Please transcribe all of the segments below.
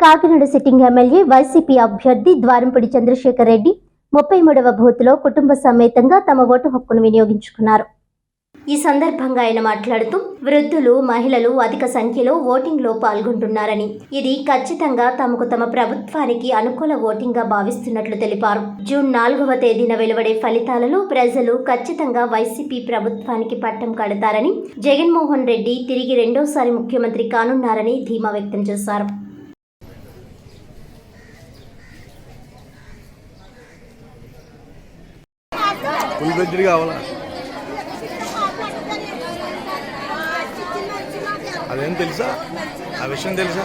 Kakinada sitting MLA YCP అభ్యర్థి ద్వారంపూడి చంద్రశేఖర్ రెడ్డి ముప్పై మూడవ బూత్లో కుటుంబ సమేతంగా తమ ఓటు హక్కును వినియోగించుకున్నారు. ఈ సందర్భంగా ఆయన మాట్లాడుతూ వృద్ధులు మహిళలు అధిక సంఖ్యలో ఓటింగ్లో పాల్గొంటున్నారని. ఇది ఖచ్చితంగా తమకు తమ ప్రభుత్వానికి అనుకూల ఓటింగ్గా భావిస్తున్నట్లు తెలిపారు. జూన్ నాలుగవ తేదీన వెలువడే ఫలితాలలో ప్రజలు ఖచ్చితంగా వైసీపీ ప్రభుత్వానికి పట్టం కడతారని జగన్మోహన్ రెడ్డి తిరిగి రెండోసారి ముఖ్యమంత్రి కానున్నారని ధీమా వ్యక్తం చేశారు. ఫుల్ బెడ్డ్ కావాలా? అదేం తెలుసా? ఆ విషయం తెలుసా?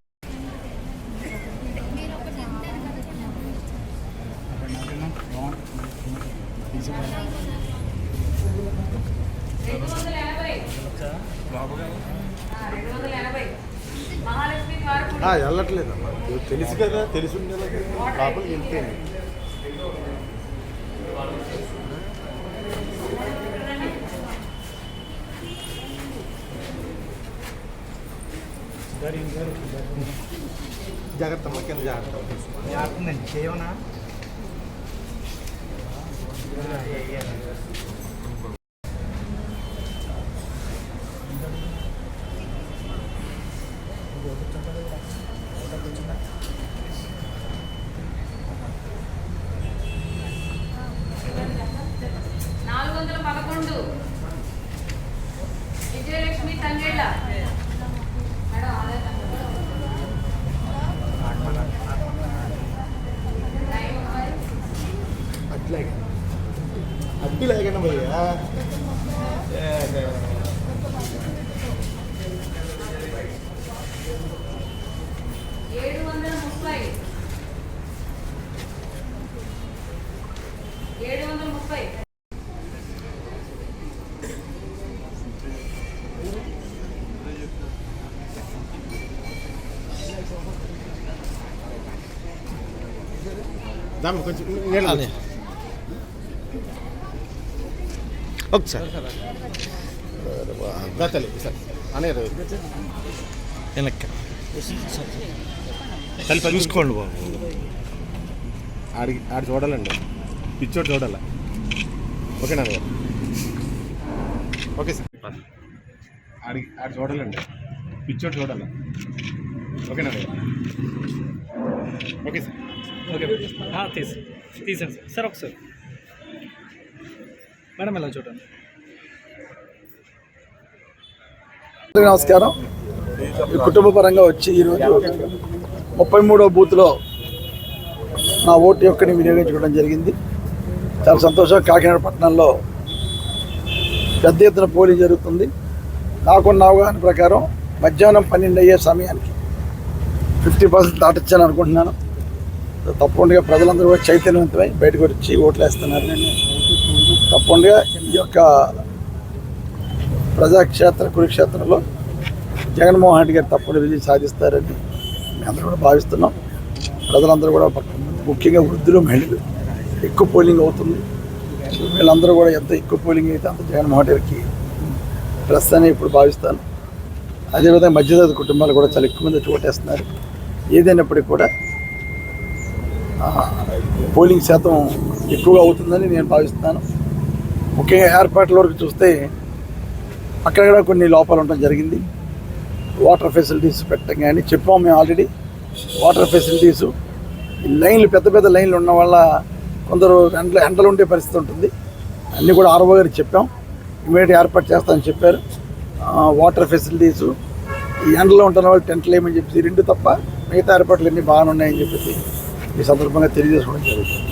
వెళ్ళట్లేదమ్మా. తెలుసు కదా తెలిసి ఉండేలా లోపలికి వెళ్తే జాగ్రత్త అమ్మ కింద జాగ్రత్త జాగ్రత్త చేయవనా అట్లాగే అడ్డు లేకుండా భయ్యా. ఏడు వందల ముప్పై ఏడు వందల. ముప్పై దాని కొంచెం గతలే సార్ అనే వెనక్కి చూసుకోండి బాబు. ఆడి ఆడి చూడాలండి. పిచ్చోడు చూడాల. ఓకేనా? Okay sir. ఆడి ఆడి చూడాలండి. పిచ్చోడు చూడాల. ఓకేనా? Okay sir. ఓకే. తీసి తీసాను సార్. సార్ ఒకసారి. మేడం ఎలా చూడండి? నమస్కారం. కుటుంబ పరంగా వచ్చి ఈరోజు ముప్పై మూడో బూత్లో నా ఓటు యొక్కని వినియోగించుకోవడం జరిగింది. చాలా సంతోషం. కాకినాడ పట్టణంలో పెద్ద ఎత్తున పోలింగ్ జరుగుతుంది. నాకున్న అవగాహన ప్రకారం మధ్యాహ్నం పన్నెండు అయ్యే సమయానికి ఫిఫ్టీ పర్సెంట్ దాటొచ్చాను అనుకుంటున్నాను. తప్పకుండా ప్రజలందరూ కూడా చైతన్యవంతమై బయటకు వచ్చి ఓట్లు వేస్తున్నారు తప్పకుండా ఈ యొక్క ప్రజాక్షేత్ర కురుక్షేత్రంలో జగన్మోహన్ రెడ్డి గారు తప్పకుండా విజయం సాధిస్తారని మేము అందరూ కూడా భావిస్తున్నాం. ప్రజలందరూ కూడా ముఖ్యంగా వృద్ధులు మహిళలు ఎక్కువ పోలింగ్ అవుతుంది. వీళ్ళందరూ కూడా ఎంత ఎక్కువ పోలింగ్ అయితే అంత జగన్మోహన్ రెడ్డికి ప్లస్ అని ఇప్పుడు భావిస్తాను. అదేవిధంగా మధ్యతరగతి కుటుంబాలు కూడా చాలా ఎక్కువ మంది ఓటేస్తున్నారు. ఏదైనప్పటికీ కూడా పోలింగ్ శాతం ఎక్కువగా అవుతుందని నేను భావిస్తున్నాను. ముఖ్యంగా ఏర్పాట్ల వరకు చూస్తే అక్కడక్కడ కొన్ని లోపాలు ఉండడం జరిగింది. వాటర్ ఫెసిలిటీస్ పెట్టడం కానీ చెప్పాం మేము ఆల్రెడీ. వాటర్ ఫెసిలిటీసు ఈ లైన్లు పెద్ద పెద్ద లైన్లు ఉండడం వల్ల కొందరు ఎండలు ఎండలు ఉండే పరిస్థితి ఉంటుంది. అన్నీ కూడా ఆర్ఓ గారికి చెప్పాం. ఇమీడియట్ ఏర్పాటు చేస్తామని చెప్పారు. వాటర్ ఫెసిలిటీసు ఈ ఎండలో ఉంటున్న వాళ్ళు టెంట్లు ఏమని చెప్పేసి రెండు తప్ప మిగతా ఏర్పాట్లు అన్నీ బాగానే ఉన్నాయని చెప్పేసి ఈ సందర్భంగా తెలియజేసుకోవడం జరుగుతుంది